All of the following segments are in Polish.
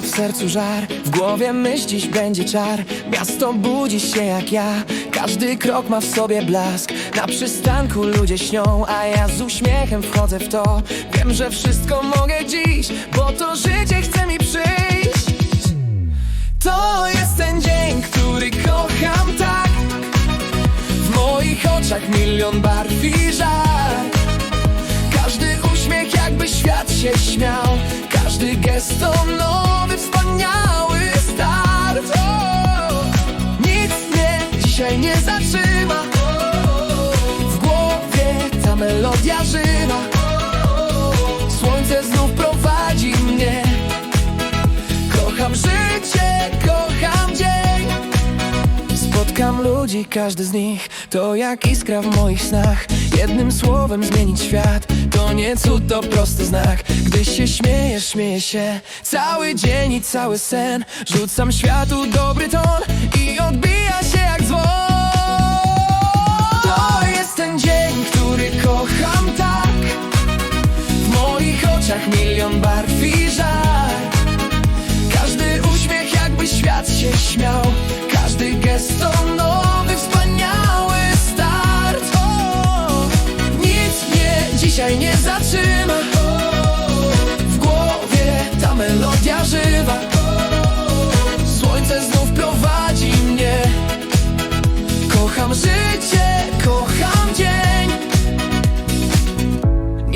w sercu żar. W głowie myśl będzie czar. Miasto budzi się jak ja. Każdy krok ma w sobie blask. Na przystanku ludzie śnią A ja z uśmiechem wchodzę w to. Wiem, że wszystko mogę dziś Bo to życie chce mi przyjść. To jest ten dzień, który kocham tak. W moich oczach milion barw i żar każdy uśmiech jakby świat się śmiał. Każdy gest to nowy, żywa. Słońce znów prowadzi mnie. Kocham życie, kocham dzień. Spotkam ludzi, każdy z nich to jak iskra w moich snach. Jednym słowem zmienić świat to nie cud, to prosty znak. Gdy się śmiejesz, śmieje się. Cały dzień i cały sen Rzucam światu dobry ton i odbija się jak oczach milion barw i żar każdy uśmiech jakby świat się śmiał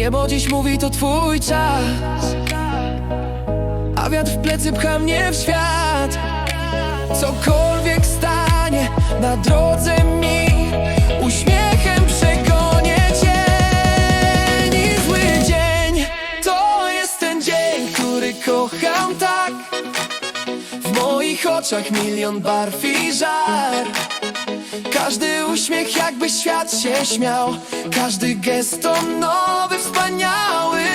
Niebo dziś mówi to twój czas. A wiatr w plecy pcha mnie w świat. Cokolwiek stanie na drodze mi Uśmiechem przegonię cień I zły dzień To jest ten dzień, który kocham tak. W moich oczach milion barw i żar Każdy uśmiech jakby świat się śmiał. Każdy gest to nowy, wspaniały